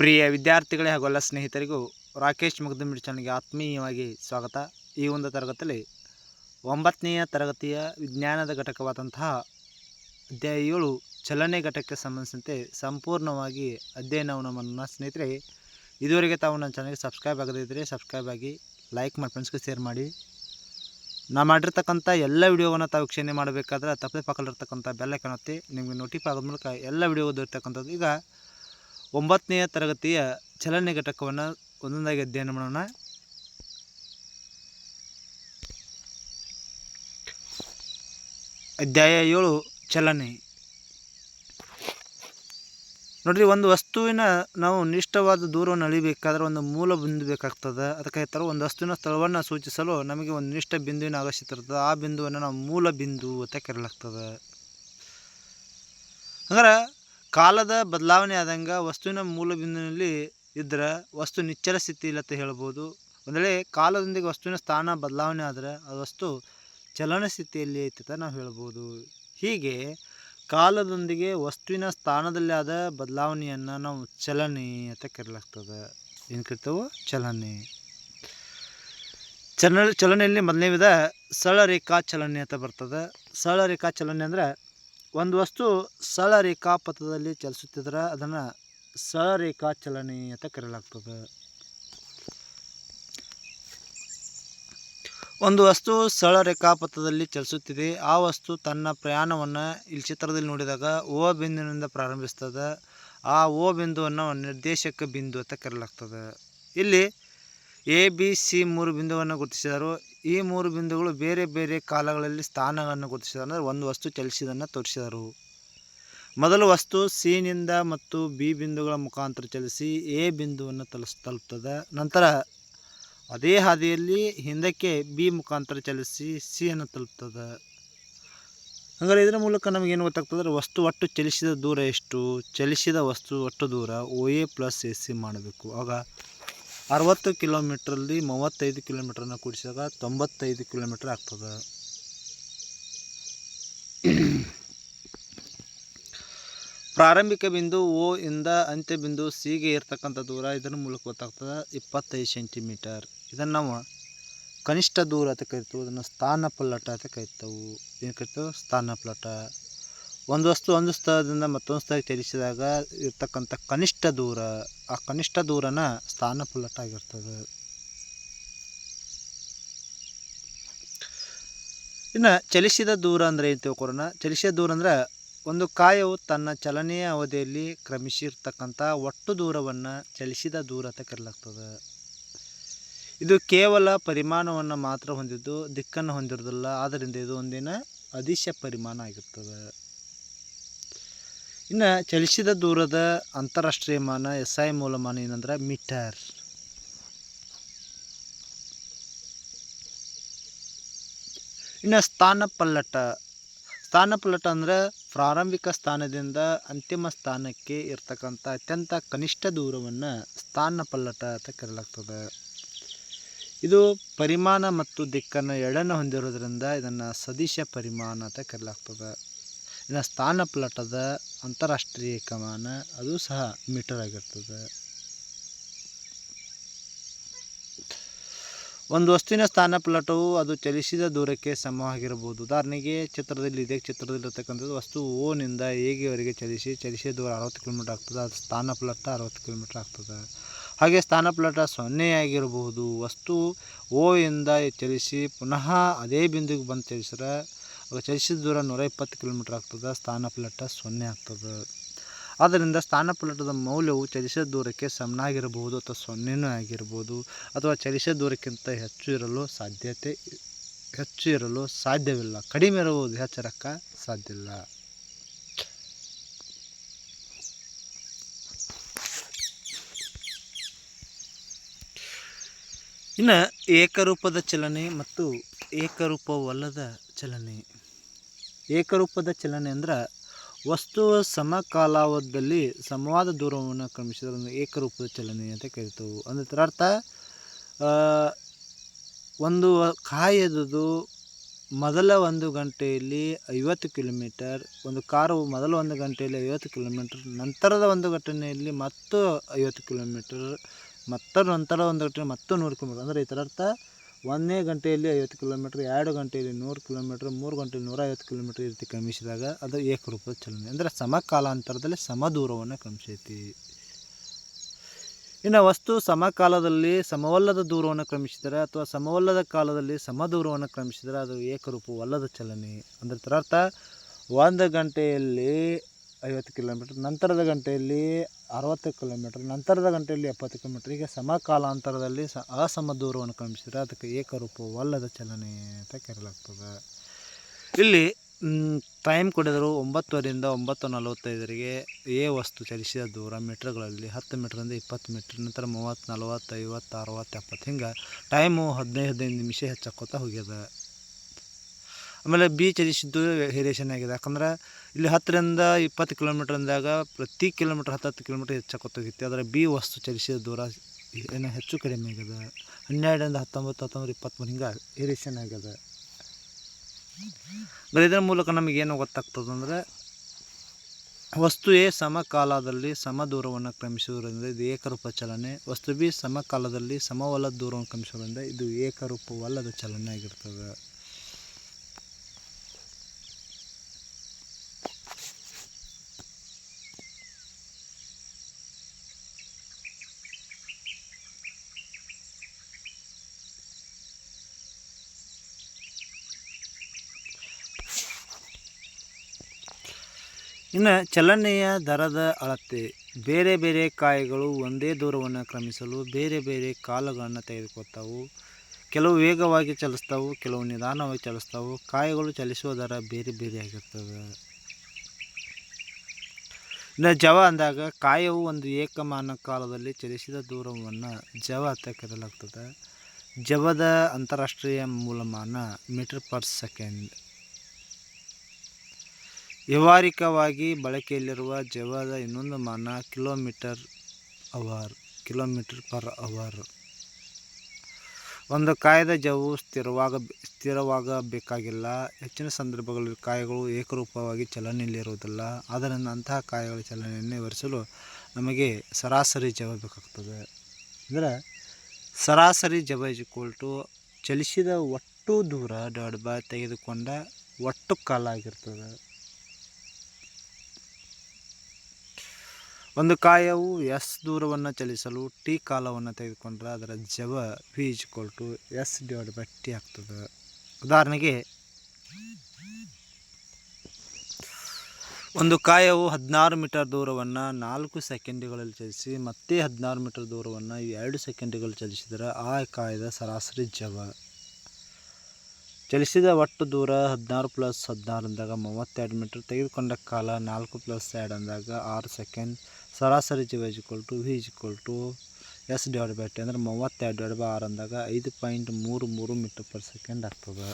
ಪ್ರಿಯ ವಿದ್ಯಾರ್ಥಿಗಳೇ ಹಾಗೂ ಎಲ್ಲ ಸ್ನೇಹಿತರಿಗೂ ರಾಕೇಶ್ ಮಗ್ದಮಿಡ್ ಚಾನಲ್ಗೆ ಆತ್ಮೀಯವಾಗಿ ಸ್ವಾಗತ. ಈ ಒಂದು ತರಗತಿಯಲ್ಲಿ ಒಂಬತ್ತನೆಯ ತರಗತಿಯ ವಿಜ್ಞಾನದ ಘಟಕವಾದಂತಹ ಅಧ್ಯಾಯ ಏಳು ಚಲನೆ ಘಟಕಕ್ಕೆ ಸಂಬಂಧಿಸಿದಂತೆ ಸಂಪೂರ್ಣವಾಗಿ ಅಧ್ಯಯನವನ್ನು ನನ್ನ ಸ್ನೇಹಿತರೆ, ಇದುವರೆಗೆ ತಾವು ನನ್ನ ಚಾನಲ್ಗೆ ಸಬ್ಸ್ಕ್ರೈಬ್ ಆಗದಿದ್ದರೆ ಸಬ್ಸ್ಕ್ರೈಬ್ ಆಗಿ, ಲೈಕ್ ಮಾಡಿ ಫ್ರೆಂಡ್ಸ್ಗೆ ಶೇರ್ ಮಾಡಿ. ನಾ ಮಾಡಿರ್ತಕ್ಕಂಥ ಎಲ್ಲ ವಿಡಿಯೋವನ್ನು ತಾವು ವೀಕ್ಷಣೆ ಮಾಡಬೇಕಾದ್ರೆ ತಪ್ಪದೆ ಪಕ್ಕದಲ್ಲಿರ್ತಕ್ಕಂಥ ಬೆಲ್ಲೈಕನ್ ಒತ್ತಿ, ನಿಮಗೆ ನೋಟಿಫೈ ಆಗೋದ ಮೂಲಕ ಎಲ್ಲ ವಿಡಿಯೋ ಓದಿರ್ತಕ್ಕಂಥದ್ದು ಈಗ ಒಂಬತ್ತನೆಯ ತರಗತಿಯ ಚಲನೆ ಘಟಕವನ್ನು ಒಂದೊಂದಾಗಿ ಅಧ್ಯಯನ ಮಾಡೋಣ. ಅಧ್ಯಾಯ ಏಳು, ಚಲನೆ. ನೋಡ್ರಿ, ಒಂದು ವಸ್ತುವಿನ ನಾವು ನಿಷ್ಠವಾದ ದೂರವನ್ನು ಅಳಿಬೇಕಾದ್ರೆ ಒಂದು ಮೂಲ ಬಿಂದು ಬೇಕಾಗ್ತದೆ. ಅದಕ್ಕೆ ಹೇಳ್ತಾರೆ, ಒಂದು ವಸ್ತುವಿನ ಸ್ಥಳವನ್ನು ಸೂಚಿಸಲು ನಮಗೆ ಒಂದು ನಿಷ್ಠ ಬಿಂದುವಿನ ಅವಶ್ಯಕತೆ ಇರ್ತದೆ. ಆ ಬಿಂದುವನ್ನು ನಾವು ಮೂಲ ಬಿಂದು ಅಂತ ಕರೆಯಲಾಗ್ತದೆ ಹಂಗಾರೆ ಕಾಲದ ಬದಲಾವಣೆ ಆದಂಗ ವಸ್ತುವಿನ ಮೂಲ ಬಿಂದುವಿನಲ್ಲಿ ಇದ್ರೆ ವಸ್ತು ನಿಚ್ಚಲ ಸ್ಥಿತಿ ಇಲ್ಲ ಅಂತ ಹೇಳ್ಬೋದು. ಒಂದೇಳೆ ಕಾಲದೊಂದಿಗೆ ವಸ್ತುವಿನ ಸ್ಥಾನ ಬದಲಾವಣೆ ಆದರೆ ಆ ವಸ್ತು ಚಲನ ಸ್ಥಿತಿಯಲ್ಲಿ ಐತೆ ಅಂತ ನಾವು ಹೇಳ್ಬೋದು. ಹೀಗೆ ಕಾಲದೊಂದಿಗೆ ವಸ್ತುವಿನ ಸ್ಥಾನದಲ್ಲಿ ಆದ ಬದಲಾವಣೆಯನ್ನು ನಾವು ಚಲನೆ ಅಂತ ಕರೆಯಲಾಗ್ತದೆ ಏನು ಕರಿತವೋ? ಚಲನೆ. ಚಲನ, ಚಲನೆಯಲ್ಲಿ ಮೊದಲನೇ ವಿಧ ಸರಳ ರೇಖಾ ಚಲನೆ ಅಂತ ಬರ್ತದೆ. ಸರಳ ರೇಖಾ ಚಲನೆ ಅಂದರೆ ಒಂದು ವಸ್ತು ಸರಳ ರೇಖಾಪಥದಲ್ಲಿ ಚಲಿಸುತ್ತಿದ್ರೆ ಅದನ್ನು ಸರಳ ರೇಖಾ ಚಲನೆ ಅಂತ ಕರೆಯಲಾಗ್ತದೆ. ಒಂದು ವಸ್ತು ಸರಳ ರೇಖಾಪಥದಲ್ಲಿ ಚಲಿಸುತ್ತಿದೆ, ಆ ವಸ್ತು ತನ್ನ ಪ್ರಯಾಣವನ್ನು ಇಲ್ಲಿ ಚಿತ್ರದಲ್ಲಿ ನೋಡಿದಾಗ ಓ ಬಿಂದುವಿನಿಂದ ಪ್ರಾರಂಭಿಸ್ತದೆ. ಆ ಓ ಬಿಂದುವನ್ನು ನಿರ್ದೇಶಕ ಬಿಂದು ಅಂತ ಕರೆಯಲಾಗ್ತದೆ. ಇಲ್ಲಿ ಎ ಬಿ ಸಿ ಮೂರು ಬಿಂದುವನ್ನು ಗುರುತಿಸಿದರು. ಈ ಮೂರು ಬಿಂದುಗಳು ಬೇರೆ ಬೇರೆ ಕಾಲಗಳಲ್ಲಿ ಸ್ಥಾನಗಳನ್ನು ಗುರುತಿಸಿದ ಅಂದರೆ ಒಂದು ವಸ್ತು ಚಲಿಸಿದನ್ನು ತೋರಿಸಿದರು. ಮೊದಲು ವಸ್ತು ಸಿನಿಂದ ಮತ್ತು ಬಿ ಬಿಂದುಗಳ ಮುಖಾಂತರ ಚಲಿಸಿ ಎ ಬಿಂದುವನ್ನು ತಲುಸ್ ತಲುಪ್ತದೆ. ನಂತರ ಅದೇ ಹಾದಿಯಲ್ಲಿ ಹಿಂದಕ್ಕೆ ಬಿ ಮುಖಾಂತರ ಚಲಿಸಿ ಸಿಯನ್ನು ತಲುಪ್ತದೆ. ಹಾಗಾದರೆ ಇದರ ಮೂಲಕ ನಮಗೇನು ಗೊತ್ತಾಗ್ತದೆ ವಸ್ತು ಒಟ್ಟು ಚಲಿಸಿದ ದೂರ ಎಷ್ಟು? ಚಲಿಸಿದ ವಸ್ತು ಒಟ್ಟು ದೂರ? O A plus A C ಮಾಡಬೇಕು. ಆಗ ಅರವತ್ತು ಕಿಲೋಮೀಟ್ರಲ್ಲಿ ಮೂವತ್ತೈದು ಕಿಲೋಮೀಟ್ರನ್ನ ಕೂಡಿಸಿದಾಗ ತೊಂಬತ್ತೈದು ಕಿಲೋಮೀಟ್ರ್ ಆಗ್ತದೆ. ಪ್ರಾರಂಭಿಕ ಬಿಂದು ಓ ಇಂದ ಅಂತ್ಯ ಬಿಂದು ಸಿಗೆ ಇರ್ತಕ್ಕಂಥ ದೂರ ಇದರ ಮೂಲಕ ಗೊತ್ತಾಗ್ತದೆ ಇಪ್ಪತ್ತೈದು ಸೆಂಟಿಮೀಟರ್. ಇದನ್ನು ನಾವು ಕನಿಷ್ಠ ದೂರ ಅಂತ ಕರಿತೇವೆ. ಅದನ್ನು ಸ್ಥಾನ ಪಲ್ಲಟ ಅಂತ ಕರಿತೇವೆ. ಏನು ಕರಿತೇವೆ? ಸ್ಥಾನ ಪಲ್ಲಟ ಒಂದು ವಸ್ತು ಒಂದು ಸ್ಥಳದಿಂದ ಮತ್ತೊಂದು ಸ್ಥಳಕ್ಕೆ ಚಲಿಸಿದಾಗ ಇರ್ತಕ್ಕಂಥ ಕನಿಷ್ಠ ದೂರ, ಆ ಕನಿಷ್ಠ ದೂರನ ಸ್ಥಾನ ಪುಲ್ಲಟ್ಟಾಗಿರ್ತದೆ. ಇನ್ನು ಚಲಿಸಿದ ದೂರ ಅಂದರೆ ಏನು ತಿಳ್ಕೊರೋಣ ಚಲಿಸಿದ ದೂರ ಅಂದರೆ ಒಂದು ಕಾಯವು ತನ್ನ ಚಲನೆಯ ಅವಧಿಯಲ್ಲಿ ಕ್ರಮಿಸಿರ್ತಕ್ಕಂಥ ಒಟ್ಟು ದೂರವನ್ನು ಚಲಿಸಿದ ದೂರ ಅಂತ ಕರೆಯಲಾಗ್ತದೆ ಇದು ಕೇವಲ ಪರಿಮಾಣವನ್ನು ಮಾತ್ರ ಹೊಂದಿದ್ದು, ದಿಕ್ಕನ್ನು ಹೊಂದಿರೋದಿಲ್ಲ ಆದ್ದರಿಂದ ಇದು ಒಂದಿನ ಅದಿಶ ಪರಿಮಾಣ ಆಗಿರ್ತದೆ. ಇನ್ನು ಚಲಿಸಿದ ದೂರದ ಅಂತಾರಾಷ್ಟ್ರೀಯ ಮಾನ ಎಸ್ ಐ ಮೂಲಮಾನ ಏನಂದ್ರೆ ಮೀಟರ್. ಇನ್ನು ಸ್ಥಾನ ಪಲ್ಲಟ. ಸ್ಥಾನ ಪಲ್ಲಟ ಅಂದರೆ ಪ್ರಾರಂಭಿಕ ಸ್ಥಾನದಿಂದ ಅಂತಿಮ ಸ್ಥಾನಕ್ಕೆ ಇರ್ತಕ್ಕಂಥ ಅತ್ಯಂತ ಕನಿಷ್ಠ ದೂರವನ್ನು ಸ್ಥಾನ ಪಲ್ಲಟ ಅಂತ ಕರೆಯಲಾಗ್ತದೆ ಇದು ಪರಿಮಾಣ ಮತ್ತು ದಿಕ್ಕನ್ನು ಎರಡನ್ನು ಹೊಂದಿರೋದ್ರಿಂದ ಇದನ್ನು ಸದಿಶ ಪರಿಮಾಣ ಅಂತ ಕರೆಯಲಾಗ್ತದೆ ಇನ್ನು ಸ್ಥಾನ ಪಲ್ಲಟದ ಅಂತಾರಾಷ್ಟ್ರೀಯ ಕಮಾನ, ಅದು ಸಹ ಮೀಟರ್ ಆಗಿರ್ತದೆ. ಒಂದು ವಸ್ತುವಿನ ಸ್ಥಾನ ಪಲ್ಲಟವು ಅದು ಚಲಿಸಿದ ದೂರಕ್ಕೆ ಸಮವಾಗಿರಬಹುದು. ಉದಾಹರಣೆಗೆ, ಚಿತ್ರದಲ್ಲಿ ಇದೆ ಚಿತ್ರದಲ್ಲಿರ್ತಕ್ಕಂಥದ್ದು ವಸ್ತು ಓನಿಂದ ಹೇಗೆವರೆಗೆ ಚಲಿಸಿ, ಚಲಿಸಿದ ದೂರ ಅರವತ್ತು ಕಿಲೋಮೀಟರ್ ಆಗ್ತದೆ. ಅದು ಸ್ಥಾನ ಪಲ್ಲಟ ಅರವತ್ತು ಕಿಲೋಮೀಟರ್ ಆಗ್ತದೆ. ಹಾಗೆ ಸ್ಥಾನ ಪಲ್ಲಟ ಸೊನ್ನೆಯಾಗಿರಬಹುದು ವಸ್ತು ಓ ಇಂದ ಚಲಿಸಿ, ಪುನಃ ಅದೇ ಬಿಂದುಗೆ ಬಂದು ಚಲಿಸಿದ್ರೆ ಚಲಿಸಿದ ದೂರ ನೂರ ಇಪ್ಪತ್ತು ಕಿಲೋಮೀಟ್ರ್ ಆಗ್ತದೆ. ಸ್ಥಾನ ಪಲ್ಲಟ ಸೊನ್ನೆ ಆಗ್ತದೆ. ಆದ್ದರಿಂದ ಸ್ಥಾನ ಪಲ್ಲಟದ ಮೌಲ್ಯವು ಚಲಿಸಿದ ದೂರಕ್ಕೆ ಸಮನಾಗಿರಬಹುದು ಅಥವಾ ಸೊನ್ನೆನೂ ಆಗಿರ್ಬೋದು ಅಥವಾ ಚಲಿಸಿದ ದೂರಕ್ಕಿಂತ ಹೆಚ್ಚು ಇರಲು ಸಾಧ್ಯತೆ, ಹೆಚ್ಚು ಇರಲು ಸಾಧ್ಯವಿಲ್ಲ. ಕಡಿಮೆ ಇರಬಹುದು ಹೆಚ್ಚರಕ್ಕೆ ಸಾಧ್ಯ ಇಲ್ಲ. ಇನ್ನು ಏಕರೂಪದ ಚಲನೆ ಮತ್ತು ಏಕರೂಪವಲ್ಲದ ಚಲನೆ. ಏಕರೂಪದ ಚಲನೆ ಅಂದ್ರೆ ವಸ್ತು ಸಮಕಾಲಾವಧಿಯಲ್ಲಿ ಸಮವಾದ ದೂರವನ್ನು ಕ್ರಮಿಸಿದ ಒಂದು ಏಕರೂಪದ ಚಲನೆ ಅಂತ ಕರಿತೇವೆ. ಅಂದರೆ ಇದರ ಅರ್ಥ ಆ, ಒಂದು ಕಾಯದದು ಮೊದಲ ಒಂದು ಗಂಟೆಯಲ್ಲಿ ಐವತ್ತು ಕಿಲೋಮೀಟರ್ ಒಂದು ಕಾರು ಮೊದಲ ಒಂದು ಗಂಟೆಯಲ್ಲಿ ಐವತ್ತು ಕಿಲೋಮೀಟರ್ ನಂತರದ ಒಂದು ಘಟನೆಯಲ್ಲಿ ಮತ್ತು ಐವತ್ತು ಕಿಲೋಮೀಟರ್ ಮತ್ತು ನಂತರ ಒಂದು ಘಟನೆ ಮತ್ತು ನೂರು ಕಿಲೋಮೀಟರ್. ಅಂದರೆ ಇದರ ಅರ್ಥ ಒಂದನೇ ಗಂಟೆಯಲ್ಲಿ ಐವತ್ತು ಕಿಲೋಮೀಟ್ರ್, ಎರಡು ಗಂಟೆಯಲ್ಲಿ ನೂರು ಕಿಲೋಮೀಟ್ರ್, ಮೂರು ಗಂಟೆಯಲ್ಲಿ ನೂರೈವತ್ತು ಕಿಲೋಮೀಟ್ರ್ ಈ ರೀತಿ ಕ್ರಮಿಸಿದಾಗ ಅದು ಏಕರೂಪದ ಚಲನೆ. ಅಂದರೆ ಸಮಕಾಲಾಂತರದಲ್ಲಿ ಸಮ ದೂರವನ್ನು ಕ್ರಮಿಸೈತಿ. ಇನ್ನು ವಸ್ತು ಸಮಕಾಲದಲ್ಲಿ ಸಮವಲ್ಲದ ದೂರವನ್ನು ಕ್ರಮಿಸಿದರೆ ಅಥವಾ ಸಮವಲ್ಲದ ಕಾಲದಲ್ಲಿ ಸಮದೂರವನ್ನು ಕ್ರಮಿಸಿದರೆ ಅದು ಏಕರೂಪವಲ್ಲದ ಚಲನೆ. ಅಂದರೆ ಅರ್ಥ ಒಂದು ಗಂಟೆಯಲ್ಲಿ ಐವತ್ತು ಕಿಲೋಮೀಟ್ರ್, ನಂತರದ ಗಂಟೆಯಲ್ಲಿ ಅರವತ್ತು ಕಿಲೋಮೀಟ್ರ್, ನಂತರದ ಗಂಟೆಯಲ್ಲಿ ಎಪ್ಪತ್ತು ಕಿಲೋಮೀಟ್ರ್, ಹೀಗೆ ಸಮಕಾಲಾಂತರದಲ್ಲಿ ಸ ಅಸಮ ದೂರವನ್ನು ಕ್ರಮಿಸಿದರೆ ಅದಕ್ಕೆ ಏಕರೂಪವಲ್ಲದ ಚಲನೆ ಅಂತ ಕರೆಯಲಾಗ್ತದೆ ಇಲ್ಲಿ ಟೈಮ್ ಕೊಡಿದರು ಒಂಬತ್ತುವರಿಂದ ಒಂಬತ್ತು ನಲವತ್ತೈದರಿಗೆ ಎ ವಸ್ತು ಚಲಿಸಿದ ದೂರ ಮೀಟ್ರ್ಗಳಲ್ಲಿ ಹತ್ತು ಮೀಟ್ರಿಂದ ಇಪ್ಪತ್ತು ಮೀಟ್ರ್, ನಂತರ ಮೂವತ್ತು, ನಲವತ್ತು, ಐವತ್ತು, ಅರವತ್ತು, ಎಪ್ಪತ್ತು, ಹಿಂಗೆ ಟೈಮು ಹದಿನೈದು ಹದಿನೈದು ನಿಮಿಷ ಹೆಚ್ಚಾಕೋತಾ ಹೋಗ್ಯದ. ಆಮೇಲೆ ಬಿ ಚಲಿಸಿದ್ದು ವೇರಿಯೇಷನ್ ಆಗಿದೆ. ಯಾಕಂದ್ರೆ ಇಲ್ಲಿ ಹತ್ತರಿಂದ ಇಪ್ಪತ್ತು ಕಿಲೋಮೀಟ್ರ್ ಅಂದಾಗ ಪ್ರತಿ ಕಿಲೋಮೀಟ್ರ್ ಹತ್ತತ್ತು ಹತ್ತು ಕಿಲೋಮೀಟ್ರ್ ಹೆಚ್ಚಾಕೋತ ಹೋಗಿತ್ತು ಆದರೆ ಬಿ ವಸ್ತು ಚಲಿಸಿದ ದೂರ ಏನೋ ಹೆಚ್ಚು ಕಡಿಮೆ ಆಗ್ಯದ. ಹನ್ನೆರಡರಿಂದ ಹತ್ತೊಂಬತ್ತು ಹತ್ತೊಂಬತ್ತು ಇಪ್ಪತ್ತ್ಮೂರು ಹಿಂಗೆ ಏರಿಯೇಷನ್ ಆಗ್ಯದ. ಅಂದರೆ ಇದರ ಮೂಲಕ ನಮಗೇನು ಗೊತ್ತಾಗ್ತದಂದ್ರೆ ವಸ್ತು ಎ ಸಮಕಾಲದಲ್ಲಿ ಸಮ ದೂರವನ್ನು ಕ್ರಮಿಸುವುದರಿಂದ ಇದು ಏಕರೂಪ ಚಲನೆ ವಸ್ತು ಬಿ ಸಮಕಾಲದಲ್ಲಿ ಸಮವಲ್ಲದ ದೂರವನ್ನು ಕ್ರಮಿಸುವುದರಿಂದ ಇದು ಏಕರೂಪವಲ್ಲದ ಚಲನೆ ಆಗಿರ್ತದೆ. ಇನ್ನು ಚಲನೆಯ ದರದ ಅಳತೆ, ಬೇರೆ ಬೇರೆ ಕಾಯಿಗಳು ಒಂದೇ ದೂರವನ್ನು ಕ್ರಮಿಸಲು ಬೇರೆ ಬೇರೆ ಕಾಲುಗಳನ್ನು ತೆಗೆದುಕೊಳ್ತಾವು. ಕೆಲವು ವೇಗವಾಗಿ ಚಲಿಸ್ತಾವು, ಕೆಲವು ನಿಧಾನವಾಗಿ ಚಲಿಸ್ತಾವು. ಕಾಯಿಗಳು ಚಲಿಸುವ ದರ ಬೇರೆ ಬೇರೆ ಆಗಿರ್ತದೆ. ಇನ್ನು ಜವ ಅಂದಾಗ ಕಾಯವು ಒಂದು ಏಕಮಾನ ಕಾಲದಲ್ಲಿ ಚಲಿಸಿದ ದೂರವನ್ನು ಜವ ಅಂತ ಕರೆಯಲಾಗ್ತದೆ. ಜವದ ಅಂತಾರಾಷ್ಟ್ರೀಯ ಮೂಲಮಾನ ಮೀಟರ್ ಪರ್ ಸೆಕೆಂಡ್. ವ್ಯಾವಹಾರಿಕವಾಗಿ ಬಳಕೆಯಲ್ಲಿರುವ ಜವದ ಇನ್ನೊಂದು ಮಾನ kilometre hour, kilometre per hour. ಒಂದು ಕಾಯದ ಜವು ಸ್ಥಿರವಾಗ, ಸ್ಥಿರವಾಗಬೇಕಾಗಿಲ್ಲ. ಹೆಚ್ಚಿನ ಸಂದರ್ಭಗಳಲ್ಲಿ ಕಾಯಗಳು ಏಕರೂಪವಾಗಿ ಚಲನೆಯಲ್ಲಿರುವುದಿಲ್ಲ. ಆದ್ದರಿಂದ ಅಂತಹ ಕಾಯಗಳ ಚಲನೆಯನ್ನು ವಿವರಿಸಲು ನಮಗೆ ಸರಾಸರಿ ಜವ ಬೇಕಾಗ್ತದೆ. ಅಂದರೆ ಸರಾಸರಿ ಜವ ಇಸ್ ಚಲಿಸಿದ ಒಟ್ಟು ದೂರ ಡಿವೈಡ್ ಬೈ ತೆಗೆದುಕೊಂಡ ಒಟ್ಟು ಕಾಲ ಆಗಿರ್ತದೆ. ಒಂದು ಕಾಯವು ಎಸ್ ದೂರವನ್ನು ಚಲಿಸಲು ಟಿ ಕಾಲವನ್ನು ತೆಗೆದುಕೊಂಡ್ರೆ ಅದರ ಜವ V equal to S divide by T ಆಗ್ತದೆ. ಉದಾಹರಣೆಗೆ, ಒಂದು ಕಾಯವು ಹದಿನಾರು ಮೀಟರ್ ದೂರವನ್ನು ನಾಲ್ಕು ಸೆಕೆಂಡುಗಳಲ್ಲಿ ಚಲಿಸಿ ಮತ್ತೆ ಹದಿನಾರು ಮೀಟರ್ ದೂರವನ್ನು ಎರಡು ಸೆಕೆಂಡುಗಳು ಚಲಿಸಿದರೆ ಆ ಕಾಯದ ಸರಾಸರಿ ಜವ. ಚಲಿಸಿದ ಒಟ್ಟು ದೂರ ಹದಿನಾರು ಪ್ಲಸ್ ಹದಿನಾರು ಅಂದಾಗ ಮೂವತ್ತೆರಡು ಮೀಟರ್. ತೆಗೆದುಕೊಂಡ ಕಾಲ ನಾಲ್ಕು ಪ್ಲಸ್ ಎರಡು ಅಂದಾಗ ಆರು ಸೆಕೆಂಡ್ ಸರಾಸರಿ ಜೀವ equal to V equal to S divide by T ಅಂದರೆ ಮೂವತ್ತೆರಡು ಡಿವೈಡ್ ಬೈ ಆರು ಅಂದಾಗ ಐದು ಪಾಯಿಂಟ್ ಮೂರು ಮೂರು ಮೀಟರ್ ಪರ್ ಸೆಕೆಂಡ್ ಆಗ್ತದೆ.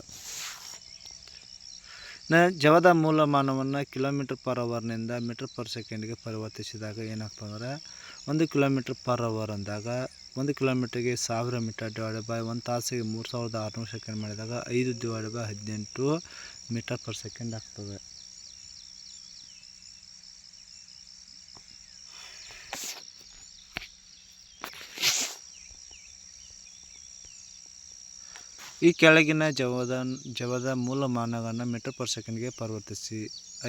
ನ ಜವದ ಮೂಲಮಾನವನ್ನು ಕಿಲೋಮೀಟರ್ ಪರ್ ಅವರ್ನಿಂದ ಮೀಟರ್ ಪರ್ ಸೆಕೆಂಡ್ಗೆ ಪರಿವರ್ತಿಸಿದಾಗ ಏನಾಗ್ತದಂದ್ರೆ ಒಂದು ಕಿಲೋಮೀಟರ್ ಪರ್ ಅವರ್ ಅಂದಾಗ ಒಂದು ಕಿಲೋಮೀಟ್ರಿಗೆ ಸಾವಿರ ಮೀಟರ್ ಡಿವೈಡ್ ಬೈ ಒಂದು ತಾಸಿಗೆ ಮೂರು ಸಾವಿರದ ಆರುನೂರು ಸೆಕೆಂಡ್ ಮಾಡಿದಾಗ ಐದು ಡಿವೈಡ್ ಬೈ ಹದಿನೆಂಟು ಮೀಟರ್ ಪರ್ ಸೆಕೆಂಡ್ ಆಗ್ತದೆ. ಈ ಕೆಳಗಿನ ಜವದ ಜವದ ಮೂಲ ಮಾನವನ ಮೀಟರ್ ಪರ್ ಸೆಕೆಂಡ್ಗೆ ಪರಿವರ್ತಿಸಿ.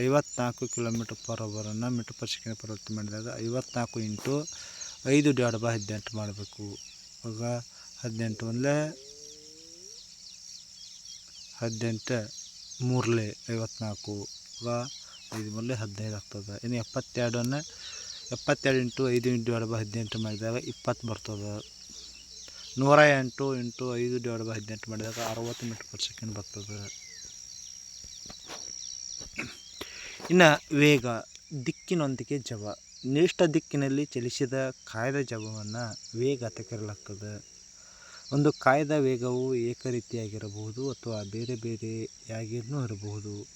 ಐವತ್ನಾಲ್ಕು ಕಿಲೋಮೀಟರ್ ಪರ್ ಅವರನ್ನು ಮೀಟರ್ ಪರ್ ಸೆಕೆಂಡ್ಗೆ ಪರಿವರ್ತನೆ ಮಾಡಿದಾಗ ಐವತ್ನಾಲ್ಕು ಇಂಟು ಐದು ಡಿವೈಡ್ ಬೈ ಹದಿನೆಂಟು ಮಾಡಬೇಕು. ಆಗ ಹದಿನೆಂಟು ಅಂದರೆ ಹದಿನೆಂಟು ಮೂರಲೆ ಐವತ್ನಾಲ್ಕು. ಆಗ ಐದು ಮೂರಲೆ ಹದಿನೈದು ಆಗ್ತದೆ. ಇನ್ನು ಎಪ್ಪತ್ತೆರಡನ್ನು, ಎಪ್ಪತ್ತೆರಡು ಇಂಟು ಐದು ಇಂಟು ಎರಡು ಬೈ ಹದಿನೆಂಟು ಮಾಡಿದಾಗ ಇಪ್ಪತ್ತು ಬರ್ತದೆ. ನೂರ ಎಂಟು ಇಂಟು ಐದು ಡಿವೈಡ್ ಬೈ ಹದಿನೆಂಟು ಮಾಡಿದಾಗ ಅರವತ್ತು ಮೀಟ್ರ್ ಪರ್ ಸೆಕೆಂಡ್ ಬರ್ತದೆ. ಇನ್ನು ವೇಗ, ದಿಕ್ಕಿನೊಂದಿಗೆ ಜವ. ನಿರ್ದಿಷ್ಟ ದಿಕ್ಕಿನಲ್ಲಿ ಚಲಿಸಿದ ಕಾಯದ ಜವವನ್ನು ವೇಗ ಅಂತ ಕರೆಯಲಾಗ್ತದೆ. ಒಂದು ಕಾಯ್ದ ವೇಗವು ಏಕರೀತಿಯಾಗಿರಬಹುದು ಅಥವಾ ಬೇರೆ ಬೇರೆಯಾಗಿಯೂ ಇರಬಹುದು.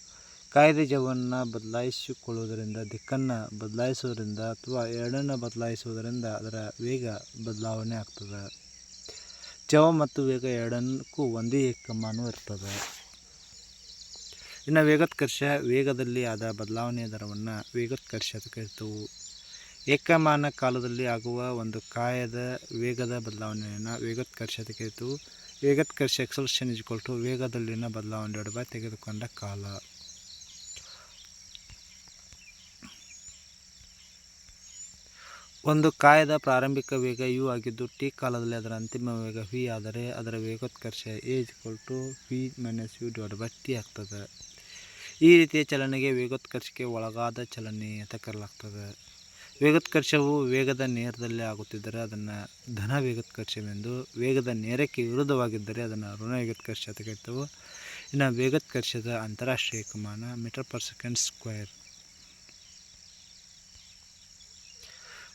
ಕಾಯದ ಜವವನ್ನು ಬದಲಾಯಿಸಿಕೊಳ್ಳುವುದರಿಂದ, ದಿಕ್ಕನ್ನು ಬದಲಾಯಿಸುವುದರಿಂದ ಅಥವಾ ಎರಡನ್ನು ಬದಲಾಯಿಸುವುದರಿಂದ ಅದರ ವೇಗ ಬದಲಾವಣೆ ಆಗ್ತದೆ. ಜವ ಮತ್ತು ವೇಗ ಎರಡಕ್ಕೂ ಒಂದೇ ಏಕಮಾನವು ಇರ್ತದೆ. ಇನ್ನು ವೇಗೋತ್ಕರ್ಷ ವೇಗದಲ್ಲಿ ಆದ ಬದಲಾವಣೆಯ ದರವನ್ನು ವೇಗೋತ್ಕರ್ಷ ಅಂತ ಕರಿತವು. ಏಕಮಾನ ಕಾಲದಲ್ಲಿ ಆಗುವ ಒಂದು ಕಾಯದ ವೇಗದ ಬದಲಾವಣೆಯನ್ನು ವೇಗೋತ್ಕರ್ಷ ಅಂತ ಕರಿತವು. ವೇಗೋತ್ಕರ್ಷ ಎಕ್ಸಲ್ಷನ್ ಇಜ್ಕೊಲ್ಟು ವೇಗದಲ್ಲಿನ ಬದಲಾವಣೆ ತೆಗೆದುಕೊಂಡ ಕಾಲ. ಒಂದು ಕಾಯದ ಪ್ರಾರಂಭಿಕ ವೇಗ ಯು ಆಗಿದ್ದು ಟಿ ಕಾಲದಲ್ಲಿ ಅದರ ಅಂತಿಮ ವೇಗ ವಿ ಆದರೆ ಅದರ ವೇಗೋತ್ಕರ್ಷ A equal to V minus U divide by ಆಗ್ತದೆ. ಈ ರೀತಿಯ ಚಲನೆಗೆ ವೇಗೋತ್ಕರ್ಷಕ್ಕೆ ಒಳಗಾದ ಚಲನೆ ಅಂತ ಕರೆಯಲಾಗ್ತದೆ. ವೇಗೋತ್ಕರ್ಷವು ವೇಗದ ನೇರದಲ್ಲಿ ಆಗುತ್ತಿದ್ದರೆ ಅದನ್ನು ಧನ ವೇಗೋತ್ಕರ್ಷವೆಂದು, ವೇಗದ ನೇರಕ್ಕೆ ವಿರುದ್ಧವಾಗಿದ್ದರೆ ಅದನ್ನು ಋಣ ವೇಗೋತ್ಕರ್ಷ ಅಂತ ಕರಿತೇವೆ. ಇನ್ನು ವೇಗೋತ್ಕರ್ಷದ ಅಂತಾರಾಷ್ಟ್ರೀಯ ಏಕಮಾನ ಮೀಟರ್ ಪರ್ ಸೆಕೆಂಡ್ ಸ್ಕ್ವೇರ್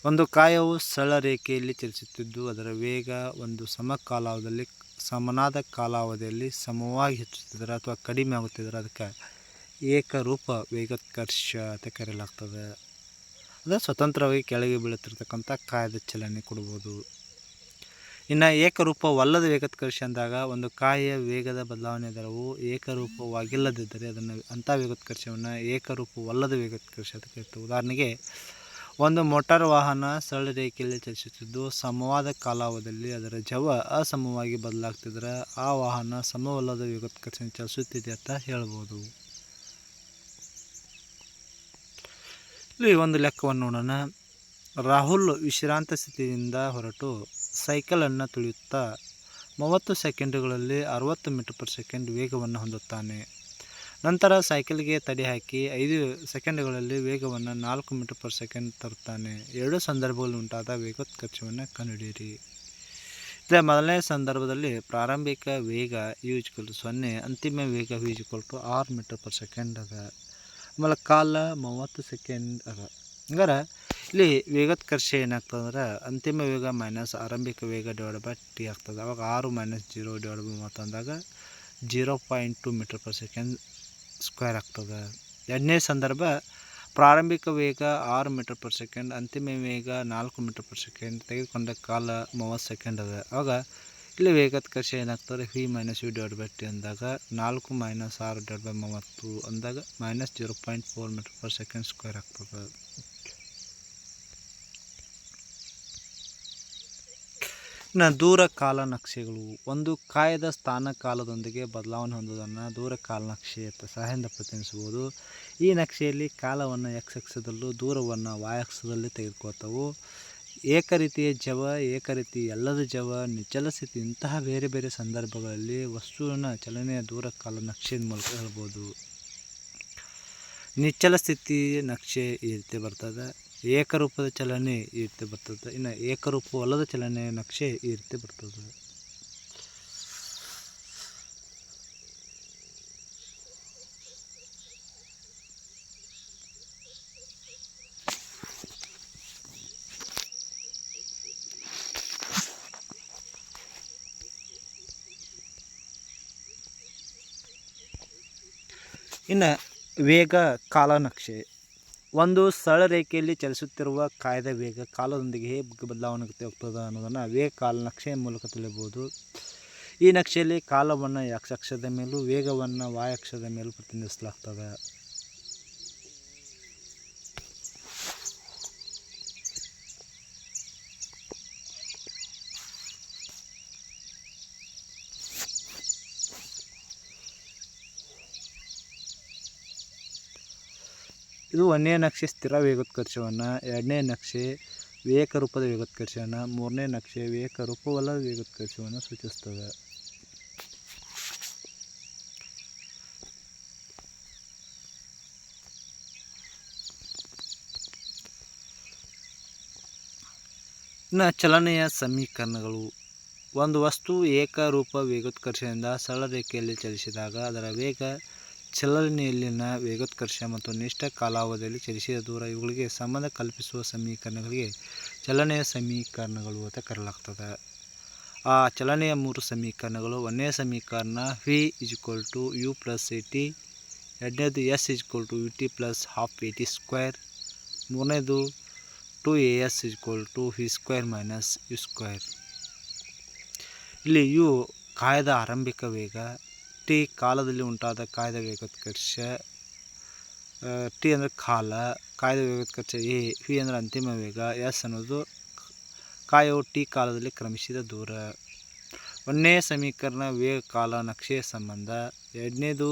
ಒಂದು ಕಾಯವು ಸರಳ ರೇಖೆಯಲ್ಲಿ ಚಲಿಸುತ್ತಿದ್ದು, ಅದರ ವೇಗ ಒಂದು ಸಮ ಕಾಲಾವಧಿಯಲ್ಲಿ ಸಮನಾದ ಕಾಲಾವಧಿಯಲ್ಲಿ ಸಮವಾಗಿ ಹೆಚ್ಚುತ್ತಿದ್ದರೆ ಅಥವಾ ಕಡಿಮೆ ಆಗುತ್ತಿದ್ದರೆ ಅದಕ್ಕೆ ಏಕರೂಪ ವೇಗೋತ್ಕರ್ಷ ಅಂತ ಕರೆಯಲಾಗ್ತದೆ. ಅದು ಸ್ವತಂತ್ರವಾಗಿ ಕೆಳಗೆ ಬೀಳುತ್ತಿರ್ತಕ್ಕಂಥ ಕಾಯದ ಚಲನೆ ಕೊಡ್ಬೋದು. ಇನ್ನು ಏಕರೂಪವಲ್ಲದ ವೇಗೋತ್ಕರ್ಷ ಅಂದಾಗ ಒಂದು ಕಾಯಿಯ ವೇಗದ ಬದಲಾವಣೆ ದರವು ಏಕರೂಪವಾಗಿಲ್ಲದಿದ್ದರೆ ಅದನ್ನು ಅಂಥ ವೇಗೋತ್ಕರ್ಷವನ್ನು ಏಕರೂಪವಲ್ಲದ ವೇಗೋತ್ಕರ್ಷ ಅಂತ ಕರಿತೇವೆ. ಉದಾಹರಣೆಗೆ ಒಂದು ಮೋಟಾರ್ ವಾಹನ ಸರಳ ರೇಖೆಯಲ್ಲಿ ಚಲಿಸುತ್ತಿದ್ದು, ಸಮವಾದ ಕಾಲಾವಧಿಯಲ್ಲಿ ಅದರ ಜವ ಅಸಮವಾಗಿ ಬದಲಾಗ್ತಿದ್ರೆ ಆ ವಾಹನ ಸಮವಲ್ಲದ ವೇಗೋತ್ಕರ್ಷ ಚಲಿಸುತ್ತಿದೆ ಅಂತ ಹೇಳ್ಬೋದು. ಇಲ್ಲಿ ಒಂದು ಲೆಕ್ಕವನ್ನು ನೋಡೋಣ. ರಾಹುಲ್ ವಿಶ್ರಾಂತ ಸ್ಥಿತಿಯಿಂದ ಹೊರಟು ಸೈಕಲನ್ನು ತುಳಿಯುತ್ತಾ ಮೂವತ್ತು ಸೆಕೆಂಡುಗಳಲ್ಲಿ ಅರವತ್ತು ಮೀಟರ್ ಪರ್ ಸೆಕೆಂಡ್ ವೇಗವನ್ನು ಹೊಂದುತ್ತಾನೆ. ನಂತರ ಸೈಕಲ್ಗೆ ತಡೆ ಹಾಕಿ ಐದು ಸೆಕೆಂಡ್ಗಳಲ್ಲಿ ವೇಗವನ್ನು ನಾಲ್ಕು ಮೀಟರ್ ಪರ್ ಸೆಕೆಂಡ್ ತರುತ್ತಾನೆ. ಎರಡು ಸಂದರ್ಭಗಳಲ್ಲಿ ಉಂಟಾದ ವೇಗೋತ್ಕರ್ಷವನ್ನು ಕಂಡುಹಿಡಿಯಿರಿ. ಇದರ ಮೊದಲನೇ ಸಂದರ್ಭದಲ್ಲಿ ಪ್ರಾರಂಭಿಕ ವೇಗ ಟು ಸೊನ್ನೆ, ಅಂತಿಮ ವೇಗ ಟು ಆರು ಮೀಟರ್ ಪರ್ ಸೆಕೆಂಡ್ ಅದ. ಆಮೇಲೆ ಕಾಲ ಮೂವತ್ತು ಸೆಕೆಂಡ್ ಅದ. ಹಂಗಾರೆ ಇಲ್ಲಿ ವೇಗೋತ್ಕರ್ಷ ಏನಾಗ್ತದೆ ಅಂದ್ರೆ ಅಂತಿಮ ವೇಗ ಮೈನಸ್ ಆರಂಭಿಕ ವೇಗ ಡಿವೈಡ್ ಬೈ ಟಿ ಆಗ್ತದೆ. ಅವಾಗ ಆರು ಮೈನಸ್ ಜೀರೋ ಡಿವೈಡ್ ಬೈ ಮೂವತ್ತು ಅಂದಾಗ zero point two metre per second square ಆಗ್ತದೆ. ಎರಡನೇ ಸಂದರ್ಭ, ಪ್ರಾರಂಭಿಕ ವೇಗ ಆರು ಮೀಟರ್ ಪರ್ ಸೆಕೆಂಡ್, ಅಂತಿಮ ವೇಗ ನಾಲ್ಕು ಮೀಟರ್ ಪರ್ ಸೆಕೆಂಡ್, ತೆಗೆದುಕೊಂಡ ಕಾಲ ಮೂವತ್ತು ಸೆಕೆಂಡ್ ಅದ. ಆವಾಗ ಇಲ್ಲಿ ವೇಗೋತ್ಕರ್ಷ ಏನಾಗ್ತದೆ? V minus U divide by T ಅಂದಾಗ ನಾಲ್ಕು ಮೈನಸ್ ಆರು ಡಿವೈಡ್ ಬೈ ಮೂವತ್ತು ಅಂದಾಗ minus zero point four metre per second square ಆಗ್ತದೆ. ದೂರ ಕಾಲ ನಕ್ಷೆಗಳು ಒಂದು ಕಾಯದ ಸ್ಥಾನ ಕಾಲದೊಂದಿಗೆ ಬದಲಾವಣೆ ಹೊಂದುವುದನ್ನು ದೂರ ಕಾಲನಕ್ಷೆ ಅಂತ ಸಹಾಯದಿಂದ ಪ್ರತಿನಿಧಿಸಬಹುದು. ಈ ನಕ್ಷೆಯಲ್ಲಿ ಕಾಲವನ್ನು ಎಕ್ಸ್ ಅಕ್ಷದಲ್ಲೂ ದೂರವನ್ನು ವಾಯ್ ತೆಗೆದ್ಕೊತವು ಏಕ ಏಕರೀತಿಯ ಜವ, ಏಕರೀತಿ ಎಲ್ಲದ ಜವ ನಿಚ್ಚಲ ಸ್ಥಿತಿ ಇಂತಹ ಬೇರೆ ಬೇರೆ ಸಂದರ್ಭಗಳಲ್ಲಿ ವಸ್ತುವಿನ ಚಲನೆಯ ದೂರ ಕಾಲ ನಕ್ಷೆಯ ಮೂಲಕ ಹೇಳ್ಬೋದು ನಿಚ್ಚಲ ಸ್ಥಿತಿ ನಕ್ಷೆ ಈ ರೀತಿ ಬರ್ತದೆ. ಏಕರೂಪದ ಚಲನೆ ಈ ರೀತಿ ಬರ್ತದೆ. ಇನ್ನು ಏಕರೂಪವಲ್ಲದ ಚಲನೆ ನಕ್ಷೆ ಈ ರೀತಿ ಬರ್ತದೆ. ಇನ್ನು ವೇಗ ಕಾಲನಕ್ಷೆ. ಒಂದು ಸರಳ ರೇಖೆಯಲ್ಲಿ ಚಲಿಸುತ್ತಿರುವ ಕಾಯ್ದ ವೇಗ ಕಾಲದೊಂದಿಗೆ ಹೇಗೆ ಬದಲಾವಣೆ ಹೋಗ್ತದೆ ಅನ್ನೋದನ್ನು ವೇಗ ಕಾಲ ನಕ್ಷೆಯ ಮೂಲಕ ತಿಳಿಯಬಹುದು. ಈ ನಕ್ಷೆಯಲ್ಲಿ ಕಾಲವನ್ನು ಯಕ್ಷಕ್ಷದ ಮೇಲೂ ವೇಗವನ್ನು ವಾಯಕ್ಷದ ಮೇಲೂ ಪ್ರತಿನಿಧಿಸಲಾಗ್ತದೆ. ಇದು ಒಂದನೇ ನಕ್ಷೆ ಸ್ಥಿರ ವೇಗೋತ್ಕರ್ಷವನ್ನು ಎರಡನೇ ನಕ್ಷೆ ಏಕರೂಪದ ವೇಗೋತ್ಕರ್ಷವನ್ನು ಮೂರನೇ ನಕ್ಷೆ ಏಕರೂಪವಲ್ಲದ ವೇಗೋತ್ಕರ್ಷವನ್ನು ಸೂಚಿಸ್ತದೆ. ಇನ್ನು ಚಲನೆಯ ಸಮೀಕರಣಗಳು. ಒಂದು ವಸ್ತು ಏಕರೂಪ ವೇಗೋತ್ಕರ್ಷದಿಂದ ಸರಳ ರೇಖೆಯಲ್ಲಿ ಚಲಿಸಿದಾಗ ಅದರ ವೇಗ ಚಲನೆಯಲ್ಲಿನ ವೇಗೋತ್ಕರ್ಷ ಮತ್ತು ನಿಷ್ಠ ಕಾಲಾವಧಿಯಲ್ಲಿ ಚಲಿಸಿದ ದೂರ ಇವುಗಳಿಗೆ ಸಂಬಂಧ ಕಲ್ಪಿಸುವ ಸಮೀಕರಣಗಳಿಗೆ ಚಲನೆಯ ಸಮೀಕರಣಗಳು ಅಂತ ಕರೆಯಲಾಗ್ತದೆ. ಆ ಚಲನೆಯ ಮೂರು ಸಮೀಕರಣಗಳು ಒಂದನೇ ಸಮೀಕರಣ V equal to U plus A T ಎರಡನೇದು S equal to U T plus half A T square ಮೂರನೇದು two A S equal to V square minus U square ಇಲ್ಲಿ ಯು ಕಾಯದ ಆರಂಭಿಕ ವೇಗ ಟಿ ಕಾಲದಲ್ಲಿ ಉಂಟಾದ ಕಾಯ್ದೆ ವೇಗೋತ್ಕರ್ಷ ಆ, ಟಿ ಅಂದರೆ ಕಾಲ ಕಾಯ್ದೆ ವೇಗೋತ್ಕರ್ಷ ಎ ವಿ ಅಂದರೆ ಅಂತಿಮ ವೇಗ ಎಸ್ ಅನ್ನೋದು ಕಾಯವು ಟಿ ಕಾಲದಲ್ಲಿ ಕ್ರಮಿಸಿದ ದೂರ. ಒಂದನೇ ಸಮೀಕರಣ ವೇಗ ಕಾಲ ನಕ್ಷೆಯ ಸಂಬಂಧ ಎರಡನೇದು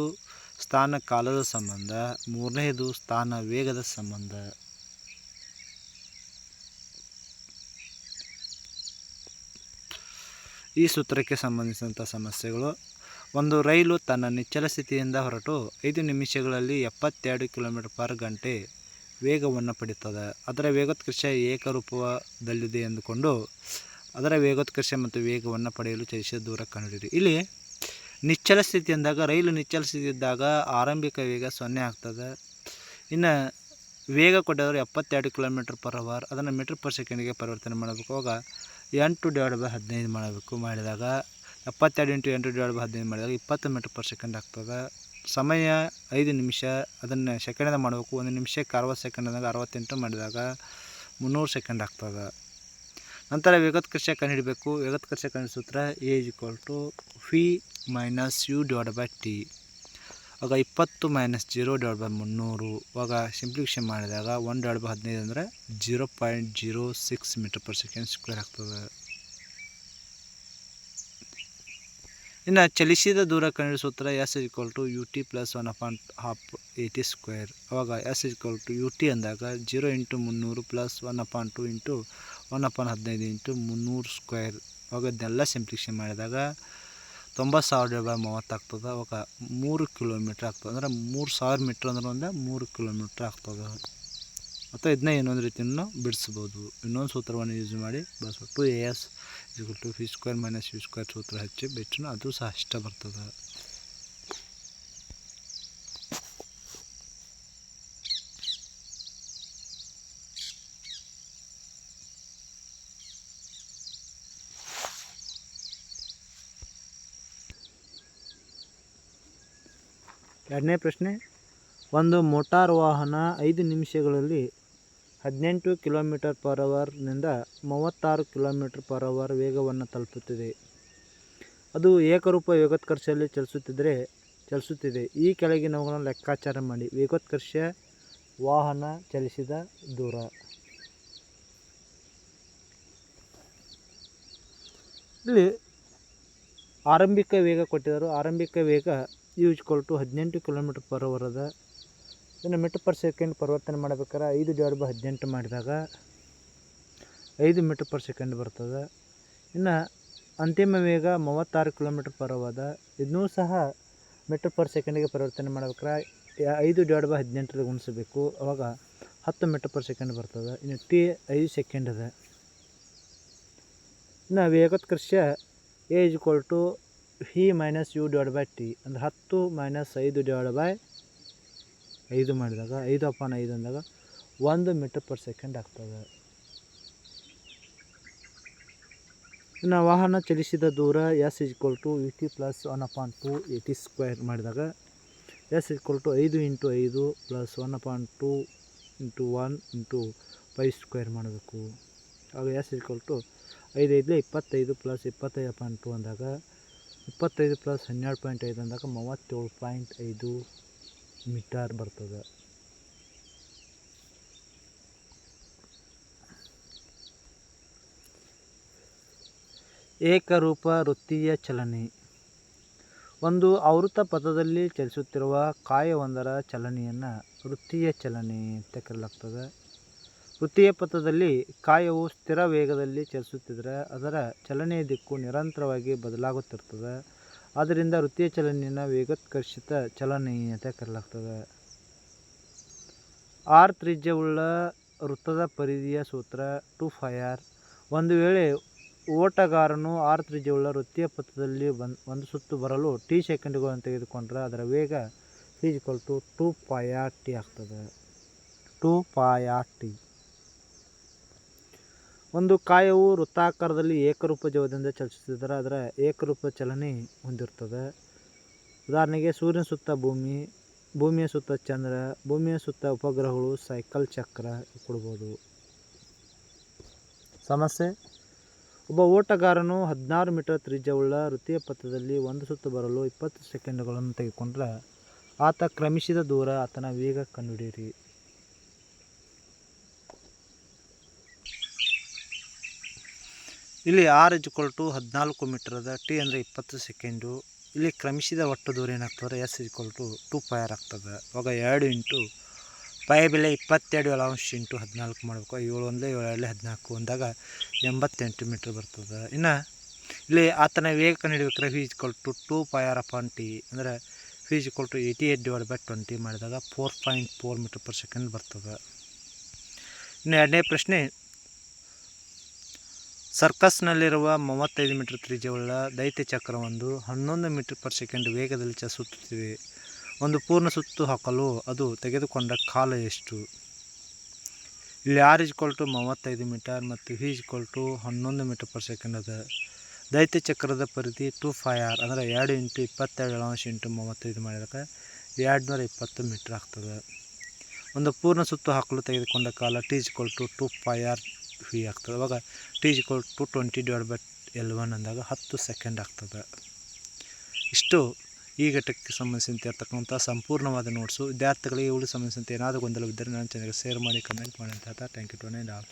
ಸ್ಥಾನ ಕಾಲದ ಸಂಬಂಧ ಮೂರನೇದು ಸ್ಥಾನ ವೇಗದ ಸಂಬಂಧ. ಈ ಸೂತ್ರಕ್ಕೆ ಸಂಬಂಧಿಸಿದಂಥ ಸಮಸ್ಯೆಗಳು ಒಂದು ರೈಲು ತನ್ನ ನಿಚ್ಚಲ ಸ್ಥಿತಿಯಿಂದ ಹೊರಟು ಐದು ನಿಮಿಷಗಳಲ್ಲಿ ಎಪ್ಪತ್ತೆರಡು ಕಿಲೋಮೀಟರ್ ಪರ್ ಗಂಟೆ ವೇಗವನ್ನು ಪಡೆಯುತ್ತದೆ. ಅದರ ವೇಗೋತ್ಕರ್ಷ ಏಕರೂಪದಲ್ಲಿದೆ ಎಂದುಕೊಂಡು ಅದರ ವೇಗೋತ್ಕರ್ಷ ಮತ್ತು ವೇಗವನ್ನು ಪಡೆಯಲು ಚಲಿಸಿದ ದೂರ ಕಂಡುಹಿಡಿಯಿರಿ. ಇಲ್ಲಿ ನಿಚ್ಚಲ ಸ್ಥಿತಿ ಅಂದಾಗ ರೈಲು ನಿಚ್ಚಲ ಸ್ಥಿತಿ ಇದ್ದಾಗ ಆರಂಭಿಕ ವೇಗ ಸೊನ್ನೆ ಆಗ್ತದೆ. ಇನ್ನು ವೇಗ ಕೊಟ್ಟಿದ್ರೆ ಎಪ್ಪತ್ತೆರಡು ಕಿಲೋಮೀಟರ್ ಪರ್ ಅವರ್, ಅದನ್ನು ಮೀಟರ್ ಪರ್ ಸೆಕೆಂಡಿಗೆ ಪರಿವರ್ತನೆ ಮಾಡಬೇಕು. ಅವಾಗ ಎಂಟು ಡಿವೈಡ್ ಬೈ ಹದಿನೈದು ಮಾಡಬೇಕು. ಮಾಡಿದಾಗ ಎಪ್ಪತ್ತೆರಡು ಇಂಟು ಎಂಟು ಡಿವೈಡ್ ಬೈ ಹದಿನೈದು ಮಾಡಿದಾಗ ಇಪ್ಪತ್ತು ಮೀಟರ್ ಪರ್ ಸೆಕೆಂಡ್ ಆಗ್ತದೆ. ಸಮಯ ಐದು ನಿಮಿಷ, ಅದನ್ನು ಸೆಕೆಂಡಿಂದ ಮಾಡಬೇಕು. ಒಂದು ನಿಮಿಷಕ್ಕೆ ಅರವತ್ತು ಸೆಕೆಂಡ್ ಅಂದಾಗ ಅರವತ್ತೆಂಟು ಮಾಡಿದಾಗ ಮುನ್ನೂರು ಸೆಕೆಂಡ್ ಆಗ್ತದೆ. ನಂತರ ವೇಗೋತ್ಕರ್ಷ ಕಂಡುಹಿಡಬೇಕು. ವೇಗೋತ್ಕರ್ಷ ಕಂಡು ಸೂತ್ರ A is equal to V minus U divide by T ಆಗ ಇಪ್ಪತ್ತು ಮೈನಸ್ ಜೀರೋ ಡಿವೈಡ್ ಬೈ ಮುನ್ನೂರು. ಆಗ ಸಿಂಪ್ಲಿಫಿಕೇಷನ್ ಮಾಡಿದಾಗ ಒನ್ ಡಿವೈಡ್ ಬೈ ಹದಿನೈದು ಅಂದರೆ zero point zero six metre per second square ಆಗ್ತದೆ. ಇನ್ನು ಚಲಿಸಿದ ದೂರ ಕಂಡು ಸೂತ್ರ S is equal to U T plus one a point half A T square ಅವಾಗ S is equal to U T ಅಂದಾಗ ಜೀರೋ ಇಂಟು ಮುನ್ನೂರು plus one upon two into one upon ಹದಿನೈದು ಇಂಟು ಮುನ್ನೂರು ಸ್ಕ್ವೇರ್ ಅವಾಗ ಇದನ್ನೆಲ್ಲ ಸಿಂಪ್ಲಿಕ್ಷನ್ ಮಾಡಿದಾಗ ತೊಂಬತ್ತು ಸಾವಿರ ಬೈ ಮೂವತ್ತಾಗ್ತದೆ ಅವಾಗ ಮೂರು ಕಿಲೋಮೀಟ್ರ್ ಆಗ್ತದೆ. ಅಂದ್ರೆ ಮೂರು ಸಾವಿರ ಮೀಟ್ರ್ ಅಂದ್ರೆ ಒಂದು ಮೂರು ಕಿಲೋಮೀಟ್ರ್ ಆಗ್ತದೆ. ಮತ್ತು ಇದನ್ನ ಇನ್ನೊಂದು ರೀತಿಯನ್ನು ಬಿಡಿಸ್ಬೋದು. ಇನ್ನೊಂದು ಸೂತ್ರವನ್ನು ಯೂಸ್ ಮಾಡಿ ಬಳಸ್ಬಿಟ್ಟು A S equal to V square minus U square ಸೂತ್ರ ಹಚ್ಚಿ ಬಿಟ್ಟು ಅದು ಸಹ ಇಷ್ಟ ಬರ್ತದೆ. ಎರಡನೇ ಪ್ರಶ್ನೆ, ಒಂದು ಮೋಟಾರ್ ವಾಹನ ಐದು ನಿಮಿಷಗಳಲ್ಲಿ ಹದಿನೆಂಟು ಕಿಲೋಮೀಟರ್ ಪರ್ ಅವರ್ನಿಂದ ಮೂವತ್ತಾರು ಕಿಲೋಮೀಟರ್ ಪರ್ ಅವರ್ ವೇಗವನ್ನು ತಲುಪುತ್ತಿದೆ. ಅದು ಏಕರೂಪ ವೇಗೋತ್ಕರ್ಷದಲ್ಲಿ ಚಲಿಸುತ್ತಿದ್ದರೆ, ಚಲಿಸುತ್ತಿದೆ. ಈ ಕೆಳಗಿನವುಗಳನ್ನು ಲೆಕ್ಕಾಚಾರ ಮಾಡಿ. ವೇಗೋತ್ಕರ್ಷ ವಾಹನ ಚಲಿಸಿದ ದೂರ. ಇಲ್ಲಿ ಆರಂಭಿಕ ವೇಗ ಕೊಟ್ಟಿದ್ದರು. ಆರಂಭಿಕ ವೇಗ ಯೂಸ್ ಟು ಹದಿನೆಂಟು ಕಿಲೋಮೀಟರ್ ಪರ್ ಅವರ್ ಅದ ಇದನ್ನು ಮೀಟ್ರ್ ಪರ್ ಸೆಕೆಂಡ್ ಪರಿವರ್ತನೆ ಮಾಡ್ಬೇಕಾದ್ರೆ ಐದು ಡಿವೈಡ್ ಬೈ ಹದಿನೆಂಟು ಮಾಡಿದಾಗ ಐದು ಮೀಟ್ರ್ ಪರ್ ಸೆಕೆಂಡ್ ಬರ್ತದೆ. ಇನ್ನು ಅಂತಿಮ ವೇಗ ಮೂವತ್ತಾರು ಕಿಲೋಮೀಟ್ರ್ ಪರ್ ಅವಾದ ಇದನ್ನೂ ಸಹ ಮೀಟ್ರ್ ಪರ್ ಸೆಕೆಂಡಿಗೆ ಪರಿವರ್ತನೆ ಮಾಡ್ಬೇಕಾರೆ ಐದು ಡಿವೈಡ್ ಬೈ ಹದಿನೆಂಟರಲ್ಲಿ ಗುಣಿಸಬೇಕು ಅವಾಗ ಹತ್ತು ಮೀಟ್ರ್ ಪರ್ ಸೆಕೆಂಡ್ ಬರ್ತದೆ. ಇನ್ನು ಟಿ ಐದು ಸೆಕೆಂಡ್ ಅದ ಇನ್ನು ವೇಗೋತ್ಕರ್ಷ A is equal to V minus U divide by T. ಅಂದರೆ ಹತ್ತು ಮೈನಸ್ ಐದು ಡಿವೈಡ್ ಬೈ ಐದು ಮಾಡಿದಾಗ, ಐದು ಅಪಾನ್ ಐದು ಅಂದಾಗ ಒಂದು ಮೀಟರ್ ಪರ್ ಸೆಕೆಂಡ್ ಆಗ್ತದೆ. ಇನ್ನು ವಾಹನ ಚಲಿಸಿದ ದೂರ S is equal to T plus one upon two A T square ಮಾಡಿದಾಗ ಎಸ್ ಈಕ್ವಲ್ ಟು ಐದು ಇಂಟು ಐದು plus one upon two into one into five square ಮಾಡಬೇಕು. ಆಗ ಎಸ್ ಈಕ್ವಲ್ ಟು ಐದು ಐದಲೇ ಇಪ್ಪತ್ತೈದು ಪ್ಲಸ್ ಇಪ್ಪತ್ತೈದು ಪಾಯಿಂಟ್ ಟು ಅಂದಾಗ, ಇಪ್ಪತ್ತೈದು ಪ್ಲಸ್ ಹನ್ನೆರಡು ಪಾಯಿಂಟ್ ಐದು ಅಂದಾಗ ಮೂವತ್ತೇಳು ಪಾಯಿಂಟ್ ಐದು ಮೀಟರ್ ಬರ್ತದೆ. ಏಕರೂಪ ವೃತ್ತೀಯ ಚಲನೆ. ಒಂದು ಆವೃತ ಪಥದಲ್ಲಿ ಚಲಿಸುತ್ತಿರುವ ಕಾಯವೊಂದರ ಚಲನೆಯನ್ನು ವೃತ್ತೀಯ ಚಲನೆ ಅಂತ ಕರೆಯಲಾಗ್ತದೆ. ವೃತ್ತೀಯ ಪಥದಲ್ಲಿ ಕಾಯವು ಸ್ಥಿರ ವೇಗದಲ್ಲಿ ಚಲಿಸುತ್ತಿದ್ದರೆ ಅದರ ಚಲನೆಯ ದಿಕ್ಕು ನಿರಂತರವಾಗಿ ಬದಲಾಗುತ್ತಿರ್ತದೆ. ಆದ್ದರಿಂದ ವೃತ್ತೀಯ ಚಲನೆಯನ್ನು ವೇಗೋತ್ಕರ್ಷಿತ ಚಲನೀಯತೆ ಕರೆಯಲಾಗ್ತದೆ. ಆರ್ ತ್ರಿಜ್ಯವುಳ್ಳ ವೃತ್ತದ ಪರಿಧಿಯ ಸೂತ್ರ, ಟು ಫೈರ್. ಒಂದು ವೇಳೆ ಓಟಗಾರನು ಆರ್ ತ್ರಿಜ್ಯವುಳ್ಳ ವೃತ್ತೀಯ ಪಥದಲ್ಲಿ ಬಂದು, ಒಂದು ಸುತ್ತು ಬರಲು ಟಿ ಸೆಕೆಂಡ್ಗಳನ್ನು ತೆಗೆದುಕೊಂಡ್ರೆ ಅದರ ವೇಗ equal to two pi T ಆಗ್ತದೆ. Two pi T. ಒಂದು ಕಾಯವು ವೃತ್ತಾಕಾರದಲ್ಲಿ ಏಕರೂಪ ಜವದಿಂದ ಚಲಿಸುತ್ತಿದ್ದರೆ ಅದರ ಏಕರೂಪ ಚಲನೆ ಹೊಂದಿರ್ತದೆ ಉದಾಹರಣೆಗೆ ಸೂರ್ಯನ ಸುತ್ತ ಭೂಮಿ, ಭೂಮಿಯ ಸುತ್ತ ಚಂದ್ರ, ಭೂಮಿಯ ಸುತ್ತ ಉಪಗ್ರಹಗಳು, ಸೈಕಲ್, ಚಕ್ರ ಕೊಡ್ಬೋದು ಸಮಸ್ಯೆ? ಒಬ್ಬ ಓಟಗಾರನು ಹದಿನಾರು ಮೀಟರ್ ತ್ರಿಜ್ಯವುಳ್ಳ ವೃತ್ತಿಯ ಪಥದಲ್ಲಿ ಒಂದು ಸುತ್ತು ಬರಲು ಇಪ್ಪತ್ತು ಸೆಕೆಂಡುಗಳನ್ನು ತೆಗೆದುಕೊಂಡ್ರೆ, ಆತ ಕ್ರಮಿಸಿದ ದೂರ ಆತನ ವೇಗ ಕಂಡುಹಿಡಿಯಿರಿ. ಇಲ್ಲಿ ಆರ್ ಇಜ್ಕೊಲ್ ಟು ಹದಿನಾಲ್ಕು ಮೀಟರ್ ಅದ ಟಿ ಅಂದರೆ ಇಪ್ಪತ್ತು ಸೆಕೆಂಡು ಇಲ್ಲಿ ಕ್ರಮಿಸಿದ ಒಟ್ಟು ದೂರ ಏನಾಗ್ತದೆ? S is equal to two pi r ಆಗ್ತದೆ. ಅವಾಗ ಎರಡು ಇಂಟು ಪೈ ಬೆಲೆ ಇಪ್ಪತ್ತೆರಡು ಅಂಶ ಇಂಟು ಹದಿನಾಲ್ಕು ಮಾಡಬೇಕು. ಏಳು ಒಂದು ಏಳು ಎರಡು ಹದಿನಾಲ್ಕು ಅಂದಾಗ ಎಂಬತ್ತೆಂಟು ಮೀಟ್ರ್ ಬರ್ತದೆ. ಇನ್ನು ಇಲ್ಲಿ ಆತನ ವೇಗ ಕಂಡುಹಿಡಿಬೇಕಾದ್ರೆ V is equal to two pi R upon T ಅಂದರೆ V is equal to eighty eight divide by twenty ಮಾಡಿದಾಗ four point four metre per second ಬರ್ತದೆ. ಇನ್ನು ಎರಡನೇ ಪ್ರಶ್ನೆ ಸರ್ಕಸ್ನಲ್ಲಿರುವ ಮೂವತ್ತೈದು ಮೀಟರ್ ತ್ರಿಜ್ಯವುಳ್ಳ ದೈತ್ಯ ಚಕ್ರವೊಂದು ಹನ್ನೊಂದು ಮೀಟರ್ ಪರ್ ಸೆಕೆಂಡ್ ವೇಗದಲ್ಲಿ ಚಸುತ್ತಿವೆ ಒಂದು ಪೂರ್ಣ ಸುತ್ತು ಹಾಕಲು ಅದು ತೆಗೆದುಕೊಂಡ ಕಾಲ ಎಷ್ಟು? ಇಲ್ಲಿ ಆರ್ ಇಜ್ಕೊಲ್ ಟು ಮೂವತ್ತೈದು ಮೀಟರ್ ಮತ್ತು ವಿ ಇಜ್ಕೊಲ್ ಟು ಹನ್ನೊಂದು ಮೀಟರ್ ಪರ್ ಸೆಕೆಂಡ್ ಅದ. ದೈತ್ಯ ಚಕ್ರದ ಪರಿಧಿ ಟು ಫೈ ಆರ್ ಅಂದರೆ ಎರಡು ಇಂಟು ಇಪ್ಪತ್ತೆರಡು ಅಂಶ ಇಂಟು ಮೂವತ್ತೈದು ಮಾಡಿದಾಗ ಎರಡು ನೂರ ಇಪ್ಪತ್ತು ಮೀಟ್ರ್ ಆಗ್ತದೆ. ಒಂದು ಪೂರ್ಣ ಸುತ್ತು ಹಾಕಲು ತೆಗೆದುಕೊಂಡ ಕಾಲ T equal to two pi R V ಆಗ್ತದೆ. ಅವಾಗ T equal to twenty divide by eleven ಅಂದಾಗ ಹತ್ತು ಸೆಕೆಂಡ್ ಆಗ್ತದೆ. ಇಷ್ಟು ಈ ಘಟಕಕ್ಕೆ ಸಂಬಂಧಿಸಿದಂತೆ ಇರ್ತಕ್ಕಂಥ ಸಂಪೂರ್ಣವಾದ ನೋಟ್ಸು ವಿದ್ಯಾರ್ಥಿಗಳಿಗೆ ಇವುಗಳಿಗೆ ಸಂಬಂಧಿಸಿದಂತೆ ಏನಾದರೂ ಗೊಂದಲವಿದ್ದರೆ ನನ್ನ ಚಾನಲ್ಗೆ ಶೇರ್ ಮಾಡಿ ಕಮೆಂಟ್ ಮಾಡಿ ಅಂತ ಥ್ಯಾಂಕ್ ಯು ಟು ಆಲ್